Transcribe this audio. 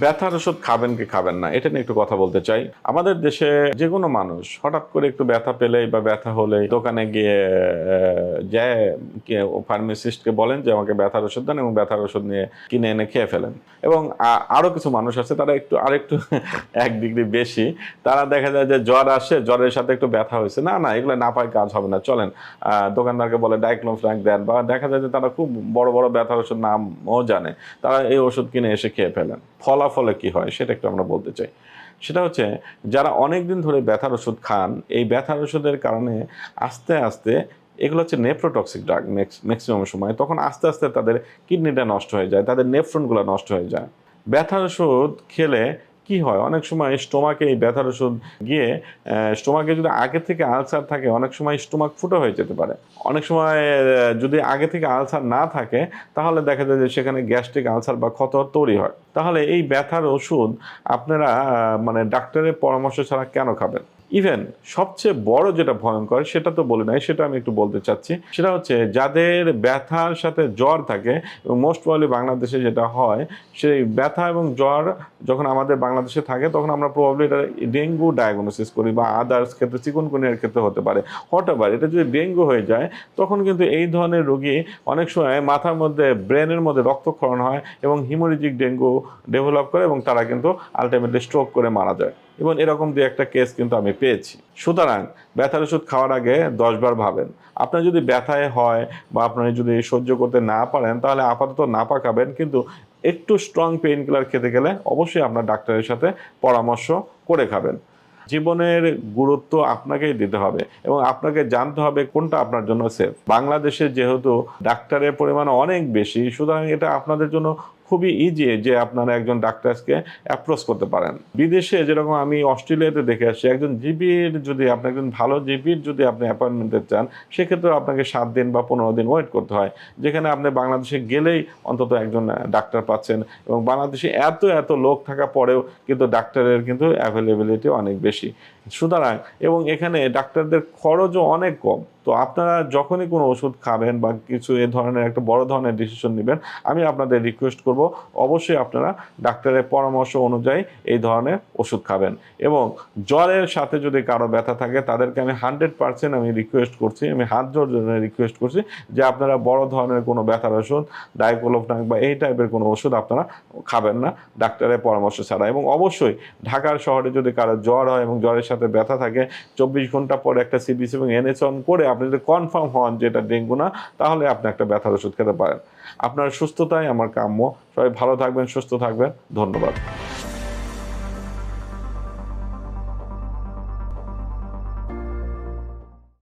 ব্যথার ওষুধ খাবেন কি খাবেন না, এটা নিয়ে একটু কথা বলতে চাই। আমাদের দেশে যে কোনো মানুষ হঠাৎ করে একটু ব্যথা পেলেই বা ব্যথা হলে দোকানে গিয়ে যায় ফার্মেসিস্টকে বলেন যে আমাকে ব্যথার ওষুধ দেন এবং ব্যথার ওষুধ নিয়ে কিনে এনে খেয়ে ফেলেন। এবং আ- আরও কিছু মানুষ আছে তারা একটু, আরেকটু এক ডিগ্রি বেশি, তারা দেখা যায় যে জ্বর আসে, জ্বরের সাথে একটু ব্যথা হয়েছে। না না, এগুলো না পায় কাজ হবে না, চলেন দোকানদারকে বলে ডাইক্লোফ্রাক দেন বা দেখা যায় যে তারা খুব বড় বড় ব্যথার ওষুধ নামও জানে। তারা এই ওষুধ কিনে এসে খেয়ে ফেলেন। ফলাফলে কি হয় সেটা একটু আমরা বলতে চাই। সেটা হচ্ছে যারা অনেক দিন ধরে ব্যথার ওষুধ খান, এই ব্যথার ওষুধের কারণে আস্তে আস্তে এগুলো হচ্ছে নেফ্রোটক্সিক ড্রাগ ম্যাক্সিমাম সময়, তখন আস্তে আস্তে তাদের কিডনিটা নষ্ট হয়ে যায়, তাদের নেফ্রনগুলো নষ্ট হয়ে যায়। ব্যথার ওষুধ খেলে কি হয়? অনেক সময় স্টোমাকে এই ব্যথার ওষুধ গিয়ে স্টোমাকে যদি আগে থেকে আলসার থাকে, অনেক সময় স্টোমাক ফুটো হয়ে যেতে পারে। অনেক সময় যদি আগে থেকে আলসার না থাকে, তাহলে দেখা যায় যে সেখানে গ্যাস্ট্রিক আলসার বা ক্ষত তৈরি হয়। তাহলে এই ব্যথার ওষুধ আপনারা মানে ডাক্তারের পরামর্শ ছাড়া কেন খাবেন? ইভেন সবচেয়ে বড় যেটা ভয়ঙ্কর, সেটা তো বলে নাই, সেটা আমি একটু বলতে চাচ্ছি। সেটা হচ্ছে যাদের ব্যথার সাথে জ্বর থাকে, এবং মোস্ট প্রবলি বাংলাদেশে যেটা হয়, সেই ব্যথা এবং জ্বর যখন আমাদের বাংলাদেশে থাকে, তখন আমরা প্রবাবলি এটা ডেঙ্গু ডায়াগনোসিস করি, বা আদার্স ক্ষেত্রে, চিকুনকুনিয়ার ক্ষেত্রে হতে পারে। হতে পারে এটা যদি ডেঙ্গু হয়ে যায়, তখন কিন্তু এই ধরনের রোগী অনেক সময় মাথার মধ্যে ব্রেনের মধ্যে রক্তক্ষরণ হয়, এবং হিমোরিজিক ডেঙ্গু ডেভেলপ করে, এবং তারা কিন্তু আলটিমেটলি স্ট্রোক করে মারা যায়। এবং এরকম দু একটা কেস কিন্তু আমি পেয়েছি। সুতরাং ব্যথার ওষুধ খাওয়ার আগে দশবার ভাবেন। আপনার যদি ব্যথায় হয় বা আপনি যদি সহ্য করতে না পারেন, তাহলে আপাতত নাপা খাবেন কিন্তু একটু স্ট্রং পেইন কিলার খেতে গেলে অবশ্যই আপনার ডাক্তারের সাথে পরামর্শ করে খাবেন। জীবনের গুরুত্ব আপনাকেই দিতে হবে এবং আপনাকে জানতে হবে কোনটা আপনার জন্য সেফ বাংলাদেশে যেহেতু ডাক্তারের পরিমাণ অনেক বেশি, সুতরাং এটা আপনাদের জন্য খুবই ইজি যে আপনারা একজন ডাক্তারকে অ্যাপ্রোচ করতে পারেন। বিদেশে যেরকম আমি অস্ট্রেলিয়াতে দেখে আসছি, একজন জিবির যদি আপনি, একজন ভালো জিবির যদি আপনি অ্যাপয়েন্টমেন্ট চান সেক্ষেত্রে আপনাকে সাত দিন বা পনেরো দিন ওয়েট করতে হয়। যেখানে আপনি বাংলাদেশে গেলেই অন্তত একজন ডাক্তার পাচ্ছেন এবং বাংলাদেশে এত এত লোক থাকা পরেও কিন্তু ডাক্তারের কিন্তু অ্যাভেলেবিলিটি অনেক বেশি। সুতরাং এবং এখানে ডাক্তারদের খরচও অনেক কম। তো আপনারা যখনই কোনো ওষুধ খাবেন বা কিছু এ ধরনের একটা বড় ধরনের ডিসিশন নেবেন, আমি আপনাদের রিকোয়েস্ট করব, অবশ্যই আপনারা ডাক্তারের পরামর্শ অনুযায়ী এই ধরনের ওষুধ খাবেন। এবং জ্বরের সাথে যদি কারও ব্যথা থাকে, তাদেরকে আমি হান্ড্রেড পার্সেন্ট আমি রিকোয়েস্ট করছি, আমি হাত জোর জন্য রিকোয়েস্ট করছি যে আপনারা বড় ধরনের কোনো ব্যথার ওষুধ ডাইক্লোফনাক বা এই টাইপের কোনো ওষুধ আপনারা খাবেন না ডাক্তারের পরামর্শ ছাড়া। এবং অবশ্যই ঢাকার শহরে যদি কারও জ্বর হয় এবং জ্বরের সাথে ব্যথা থাকে, চব্বিশ ঘণ্টা পরে একটা সিবিসি এবং এনএস অন করে আপনি যদি কনফার্ম হন যে এটা ডেঙ্গু না, তাহলে আপনি একটা ব্যথার ওষুধ খেতে পারেন। আপনার সুস্থতাই আমার কাম্য। সবাই ভালো থাকবেন, সুস্থ থাকবেন। ধন্যবাদ।